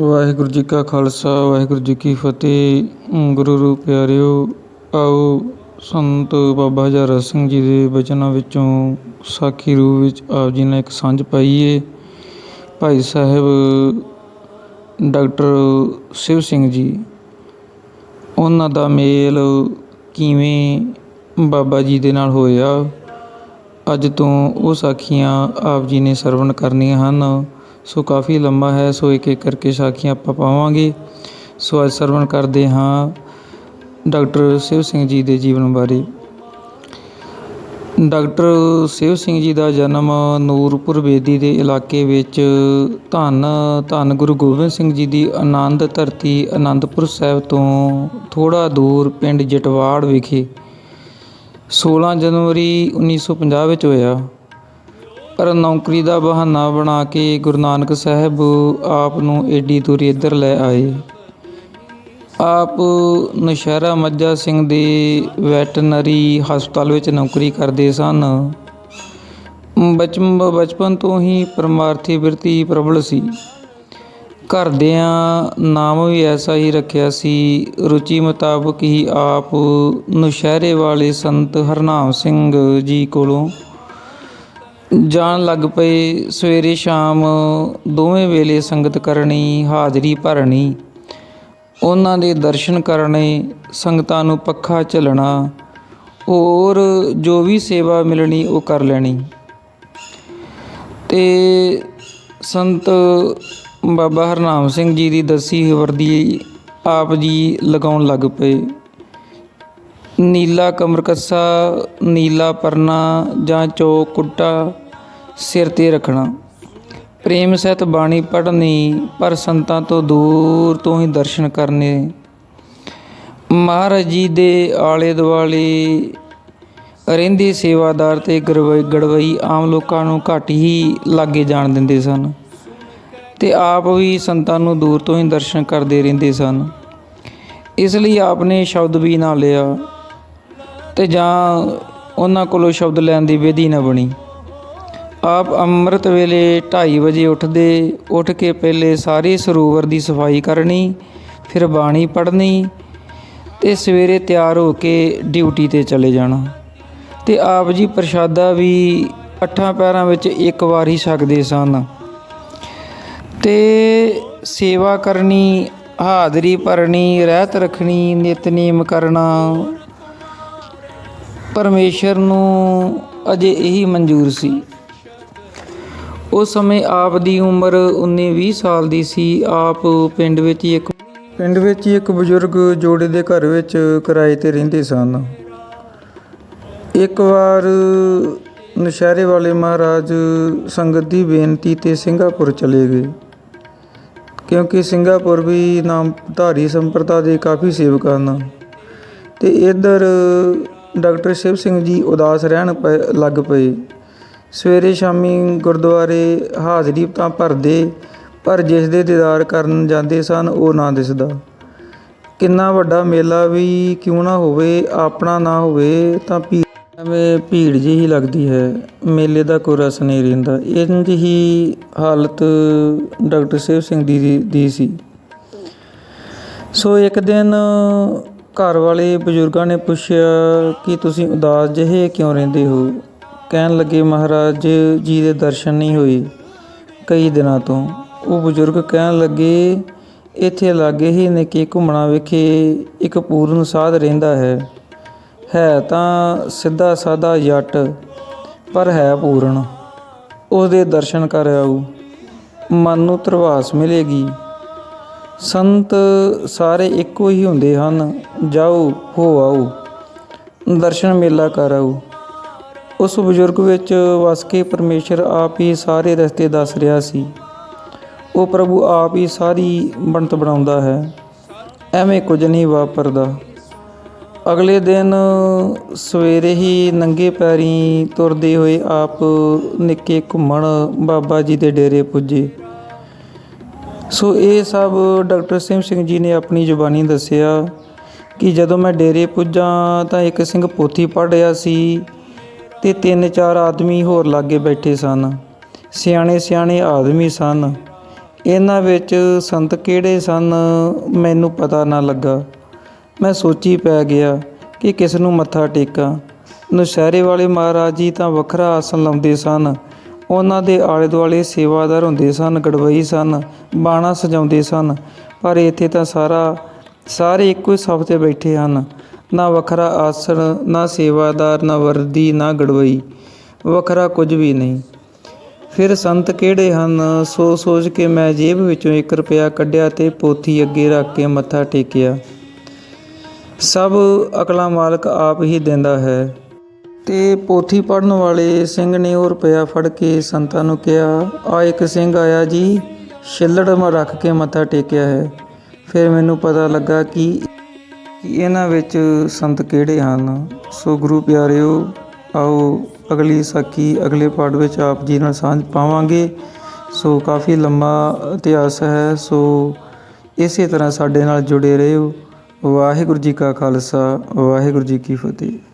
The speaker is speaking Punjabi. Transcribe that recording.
ਵਾਹਿਗੁਰੂ ਜੀ ਕਾ ਖਾਲਸਾ, ਵਾਹਿਗੁਰੂ ਜੀ ਕੀ ਫਤਿਹ। ਗੁਰੂ ਰੂਪ ਪਿਆਰਿਓ, ਆਓ ਸੰਤ ਬਾਬਾ ਹਜ਼ਾਰਾ ਸਿੰਘ ਜੀ ਦੇ ਬਚਨਾਂ ਵਿੱਚੋਂ ਸਾਖੀ ਰੂਪ ਵਿੱਚ ਆਪ ਜੀ ਨੇ ਇੱਕ ਸਾਂਝ ਪਾਈਏ। ਭਾਈ ਸਾਹਿਬ ਡਾਕਟਰ ਸ਼ਿਵ ਸਿੰਘ ਜੀ, ਉਹਨਾਂ ਦਾ ਮੇਲ ਕਿਵੇਂ ਬਾਬਾ ਜੀ ਦੇ ਨਾਲ ਹੋਇਆ? ਅੱਜ ਤੋਂ ਉਹ ਸਾਖੀਆਂ ਆਪ ਜੀ ਨੇ ਸਰਵਣ ਕਰਨੀਆਂ ਹਨ। ਸੋ ਕਾਫੀ ਲੰਮਾ ਹੈ, ਸੋ ਇੱਕ ਇੱਕ ਕਰਕੇ ਸਾਖੀਆਂ ਆਪਾਂ ਪਾਵਾਂਗੇ। ਸੋ ਅੱਜ ਸਰਵਣ ਕਰਦੇ ਹਾਂ ਡਾਕਟਰ ਸ਼ਿਵ ਸਿੰਘ ਜੀ ਦੇ ਜੀਵਨ ਬਾਰੇ। ਡਾਕਟਰ ਸ਼ਿਵ ਸਿੰਘ ਜੀ ਦਾ ਜਨਮ ਨੂਰਪੁਰ ਬੇਦੀ ਦੇ ਇਲਾਕੇ ਵਿੱਚ ਧੰਨ ਧੰਨ ਗੁਰੂ ਗੋਬਿੰਦ ਸਿੰਘ ਜੀ ਦੀ ਆਨੰਦ ਧਰਤੀ ਆਨੰਦਪੁਰ ਸਾਹਿਬ ਤੋਂ ਥੋੜਾ ਦੂਰ ਪਿੰਡ ਜਟਵਾੜ ਵਿਖੇ। 16 ਜਨਵਰੀ 1950 ਵਿੱਚ ਹੋਇਆ। ਪਰ ਨੌਕਰੀ ਦਾ ਬਹਾਨਾ ਬਣਾ ਕੇ ਗੁਰੂ ਨਾਨਕ ਸਾਹਿਬ ਆਪ ਨੂੰ ਏਡੀ ਦੂਰੀ ਇੱਧਰ ਲੈ ਆਏ। ਆਪ ਨਸ਼ਹਿਰਾ ਮੱਝਾ ਸਿੰਘ ਦੇ ਵੈਟਰਨਰੀ ਹਸਪਤਾਲ ਵਿੱਚ ਨੌਕਰੀ ਕਰਦੇ ਸਨ। ਬਚਪਨ ਬਚਪਨ ਤੋਂ ਹੀ ਪਰਮਾਰਥੀ ਬਿਰਤੀ ਪ੍ਰਬਲ ਸੀ। ਘਰਦਿਆਂ ਨਾਮ ਵੀ ਐਸਾ ਹੀ ਰੱਖਿਆ ਸੀ, ਰੁਚੀ ਮੁਤਾਬਕ ਹੀ ਆਪ ਨੁਸ਼ਹਿਰੇ ਵਾਲੇ ਸੰਤ ਹਰਨਾਮ ਸਿੰਘ ਜੀ ਕੋਲੋਂ ਜਾਣ ਲੱਗ ਪਏ, ਸਵੇਰੇ ਸ਼ਾਮ ਦੋਵੇਂ ਵੇਲੇ ਸੰਗਤ ਕਰਨੀ, ਹਾਜ਼ਰੀ ਭਰਨੀ। ਉਹਨਾਂ ਦੇ ਦਰਸ਼ਨ ਕਰਨੇ, ਸੰਗਤਾਂ ਨੂੰ ਪੱਖਾ ਝੱਲਣਾ, ਹੋਰ ਜੋ ਵੀ ਸੇਵਾ ਮਿਲਣੀ ਉਹ ਕਰ ਲੈਣੀ। ਤੇ ਸੰਤ ਬਾਬਾ ਹਰਨਾਮ ਸਿੰਘ ਜੀ ਦੀ ਦੱਸੀ ਵਰਦੀ ਆਪ ਜੀ ਲਗਾਉਣ ਲੱਗ ਪਏ। ਨੀਲਾ ਕਮਰਕੱਸਾ, ਨੀਲਾ ਪਰਨਾ ਜਾਂ ਚੌਕ ਕੁੱਟਾ ਸਿਰ ਤੇ ਰੱਖਣਾ। ਪ੍ਰੇਮ ਸਹਿਤ ਬਾਣੀ ਪੜ੍ਹਨੀ, ਪਰ ਸੰਤਾਂ ਤੋਂ ਦੂਰ ਤੋਂ ਹੀ ਦਰਸ਼ਨ ਕਰਨੇ। ਮਹਾਰਾਜ ਜੀ ਦੇ ਆਲੇ ਦੁਆਲੇ ਰਹਿੰਦੇ ਸੇਵਾਦਾਰ ਤੇ ਗੜਵਈ ਗੜਵਈ ਆਮ ਲੋਕਾਂ ਨੂੰ ਘੱਟ ਹੀ ਲਾਗੇ ਜਾਣ ਦਿੰਦੇ ਸਨ ਤੇ ਆਪ ਵੀ ਸੰਤਾਂ ਨੂੰ ਦੂਰ ਤੋਂ ਹੀ ਦਰਸ਼ਨ ਕਰਦੇ ਰਹਿੰਦੇ ਸਨ। ਇਸ ਲਈ ਆਪ ਨੇ ਸ਼ਬਦ ਵੀ ਨਾ ਲਿਆ। ਤੇ ਜਾਂ ਉਹਨਾਂ ਕੋਲੋਂ ਸ਼ਬਦ ਲੈਣ ਦੀ ਵਿਧੀ ਨਾ ਬਣੀ। ਆਪ ਅੰਮ੍ਰਿਤ ਵੇਲੇ 2:30 ਵਜੇ ਉੱਠਦੇ, ਉੱਠ ਕੇ ਪਹਿਲੇ ਸਾਰੇ ਸਰੋਵਰ ਦੀ ਸਫ਼ਾਈ ਕਰਨੀ, ਫਿਰ ਬਾਣੀ ਪੜ੍ਹਨੀ ਤੇ ਸਵੇਰੇ ਤਿਆਰ ਹੋ ਕੇ ਡਿਊਟੀ ਤੇ ਚਲੇ ਜਾਣਾ। ਤੇ ਆਪ ਜੀ ਪ੍ਰਸ਼ਾਦਾ ਵੀ ਅੱਠਾਂ ਪੈਰਾਂ ਵਿੱਚ ਇੱਕ ਵਾਰ ਹੀ ਛਕਦੇ ਸਨ। ਤੇ ਸੇਵਾ ਕਰਨੀ, ਹਾਜ਼ਰੀ ਭਰਨੀ, ਰਹਿਤ ਰੱਖਣੀ, ਨਿਤਨੇਮ ਕਰਨਾ ਪਰਮੇਸ਼ਰ ਨੂੰ ਅਜੇ ਇਹੀ ਮਨਜ਼ੂਰ ਸੀ। ਉਸ ਸਮੇਂ ਆਪ ਦੀ ਉਮਰ 19-20 ਸਾਲ ਦੀ ਸੀ। ਆਪ ਪਿੰਡ ਵਿੱਚ ਹੀ ਇੱਕ ਪਿੰਡ ਵਿੱਚ ਹੀ ਇੱਕ ਬਜ਼ੁਰਗ ਜੋੜੇ ਦੇ ਘਰ ਵਿੱਚ ਕਿਰਾਏ ਤੇ ਰਹਿੰਦੇ ਸਨ। ਇੱਕ ਵਾਰ ਨਸ਼ਹਿਰੇ ਵਾਲੇ ਮਹਾਰਾਜ ਸੰਗਤ ਦੀ ਬੇਨਤੀ ਤੇ ਸਿੰਗਾਪੁਰ ਚਲੇ ਗਏ। ਕਿਉਂਕਿ ਸਿੰਗਾਪੁਰ ਵੀ ਨਾਮਧਾਰੀ ਸੰਪਰਦਾ ਦੇ ਕਾਫੀ ਸੇਵਕ ਹਨ। ਤੇ ਇੱਧਰ ਡਾਕਟਰ ਸ਼ਿਵ ਸਿੰਘ ਜੀ ਉਦਾਸ ਰਹਿਣ ਪਏ- ਲੱਗ ਪਏ। ਸਵੇਰੇ ਸ਼ਾਮੀ ਗੁਰਦੁਆਰੇ ਹਾਜ਼ਰੀ ਤਾਂ ਭਰਦੇ, ਪਰ ਜਿਸ ਦੇ ਦੀਦਾਰ ਕਰਨ ਜਾਂਦੇ ਸਨ ਉਹ ਨਾ ਦਿਸਦਾ। ਕਿੰਨਾ ਵੱਡਾ ਮੇਲਾ ਵੀ ਕਿਉਂ ਨਾ ਹੋਵੇ, ਆਪਣਾ ਨਾ ਹੋਵੇ, ਤਾਂ ਭੀੜ ਐਵੇਂ ਭੀੜ ਜਿਹੀ ਹੀ ਲੱਗਦੀ ਹੈ। ਮੇਲੇ ਦਾ ਕੋਈ ਰਸ ਨਹੀਂ ਰਹਿੰਦਾ। ਇੰਜ ਹੀ ਹਾਲਤ ਡਾਕਟਰ ਸ਼ਿਵ ਸਿੰਘ ਦੀ- ਦੀ ਸੀ। ਸੋ ਇੱਕ ਦਿਨ ਘਰ ਵਾਲੇ ਬਜ਼ੁਰਗਾਂ ਨੇ ਪੁੱਛਿਆ ਕਿ ਤੁਸੀਂ ਉਦਾਸ ਜਿਹੇ ਕਿਉਂ ਰਹਿੰਦੇ ਹੋ? ਕਹਿਣ ਲੱਗੇ, ਮਹਾਰਾਜ ਜੀ ਦੇ ਦਰਸ਼ਨ ਨਹੀਂ ਹੋਏ ਕਈ ਦਿਨਾਂ ਤੋਂ। ਉਹ ਬਜ਼ੁਰਗ ਕਹਿਣ ਲੱਗੇ, ਇੱਥੇ ਲਾਗੇ ਹੀ ਨਿੱਕੇ ਘੁੰਮਣਾ ਵਿਖੇ ਇੱਕ ਪੂਰਨ ਸਾਧ ਰਹਿੰਦਾ ਹੈ। ਹੈ ਤਾਂ ਸਿੱਧਾ ਸਾਦਾ ਜੱਟ, ਪਰ ਹੈ ਪੂਰਨ। ਉਹਦੇ ਦਰਸ਼ਨ ਕਰ ਆਊ ਮਨ ਨੂੰ ਤਰਵਾਸ ਮਿਲੇਗੀ। ਸੰਤ ਸਾਰੇ ਇੱਕੋ ਹੀ ਹੁੰਦੇ ਹਨ। ਜਾਓ ਹੋ ਆਓ ਦਰਸ਼ਨ ਮੇਲਾ ਕਰ ਆਓ ਉਸ ਬਜ਼ੁਰਗ ਵਿੱਚ ਵਸ ਕੇ ਪਰਮੇਸ਼ਰ ਆਪ ਹੀ ਸਾਰੇ ਰਸਤੇ ਦੱਸ ਰਿਹਾ ਸੀ। ਉਹ ਪ੍ਰਭੂ ਆਪ ਹੀ ਸਾਰੀ ਬਣਤ ਬਣਾਉਂਦਾ ਹੈ। ਐਵੇਂ ਕੁਝ ਨਹੀਂ ਵਾਪਰਦਾ। ਅਗਲੇ ਦਿਨ ਸਵੇਰੇ ਹੀ ਨੰਗੇ ਪੈਰੀ ਤੁਰਦੇ ਹੋਏ ਆਪ ਨਿੱਕੇ ਘੁੰਮਣ ਬਾਬਾ ਜੀ ਦੇ ਡੇਰੇ ਪੁੱਜੇ। ਸੋ ਇਹ ਸਭ ਡਾਕਟਰ ਸਿਮ ਸਿੰਘ ਜੀ ਨੇ ਆਪਣੀ ਜ਼ੁਬਾਨੀ ਦੱਸਿਆ ਕਿ ਜਦੋਂ ਮੈਂ ਡੇਰੇ ਪੁੱਜਾਂ ਤਾਂ ਇੱਕ ਸਿੰਘ ਪੋਥੀ ਪੜ੍ਹ ਰਿਹਾ ਸੀ ਤੇ ਤਿੰਨ ਚਾਰ ਆਦਮੀ ਹੋਰ ਲਾਗੇ ਬੈਠੇ ਸਨ। ਸਿਆਣੇ ਸਿਆਣੇ ਆਦਮੀ ਸਨ। ਇਹਨਾਂ ਵਿੱਚ ਸੰਤ ਕਿਹੜੇ ਸਨ ਮੈਨੂੰ ਪਤਾ ਨਾ ਲੱਗਾ। ਮੈਂ ਸੋਚੀ ਪੈ ਗਿਆ ਕਿ ਕਿਸ ਨੂੰ ਮੱਥਾ ਟੇਕਾਂ। ਨੁਸ਼ਹਿਰੇ ਵਾਲੇ ਮਹਾਰਾਜ ਜੀ ਤਾਂ ਵੱਖਰਾ ਆਸਣ ਲਾਉਂਦੇ ਸਨ। ਉਹਨਾਂ ਦੇ ਆਲੇ ਦੁਆਲੇ ਸੇਵਾਦਾਰ ਹੁੰਦੇ ਸਨ, ਗੜਵਈ ਸਨ, ਬਾਣਾ ਸਜਾਉਂਦੇ ਸਨ, ਪਰ ਇੱਥੇ ਤਾਂ ਸਾਰਾ, ਸਾਰੇ ਇੱਕੋ ਹੀ ਸਭ ਤੇ ਬੈਠੇ ਹਨ। ਨਾ ਵੱਖਰਾ ਆਸਣ, ਨਾ ਸੇਵਾਦਾਰ, ਨਾ ਵਰਦੀ, ਨਾ ਗੜਵਈ, ਵੱਖਰਾ ਕੁਝ ਵੀ ਨਹੀਂ। ਫਿਰ ਸੰਤ ਕਿਹੜੇ ਹਨ? ਸੋ ਸੋਚ ਕੇ ਮੈਂ ਜੇਬ ਵਿੱਚੋਂ 1 ਰੁਪਿਆ ਕੱਢਿਆ ਤੇ ਪੋਥੀ ਅੱਗੇ ਰੱਖ ਕੇ ਮੱਥਾ ਟੇਕਿਆ। ਸਭ ਅਕਲਾਂ ਮਾਲਕ ਆਪ ਹੀ ਦਿੰਦਾ ਹੈ। ਤੇ ਪੋਥੀ ਪੜਨ ਵਾਲੇ ਸਿੰਘ ਨੇ ਉਹ ਰੁਪਇਆ ਫੜ ਕੇ ਸੰਤਾਂ ਨੂੰ ਕਿਹਾ, ਆ ਇੱਕ ਸਿੰਘ ਆਇਆ ਜੀ, ਛਿੱਲੜ ਮ ਰੱਖ ਕੇ ਮੱਥਾ ਟੇਕਿਆ ਹੈ। ਫਿਰ ਮੈਨੂੰ ਪਤਾ ਲੱਗਾ ਕਿ ਕਿ ਇਹਨਾਂ ਵਿੱਚ ਸੰਤ ਕਿਹੜੇ ਹਨ। ਸੋ ਗੁਰੂ ਪਿਆਰਿਓ, ਆਓ ਅਗਲੀ ਸਾਖੀ ਅਗਲੇ ਪਾਠ ਵਿੱਚ ਆਪ ਜੀ ਨਾਲ ਸਾਂਝ ਪਾਵਾਂਗੇ। ਸੋ ਕਾਫੀ ਲੰਮਾ ਇਤਿਹਾਸ ਹੈ, ਸੋ ਇਸੇ ਤਰ੍ਹਾਂ ਸਾਡੇ ਨਾਲ ਜੁੜੇ ਰਹੋ। ਵਾਹਿਗੁਰੂ ਜੀ ਕਾ ਖਾਲਸਾ, ਵਾਹਿਗੁਰੂ ਜੀ ਕੀ ਫਤਿਹ।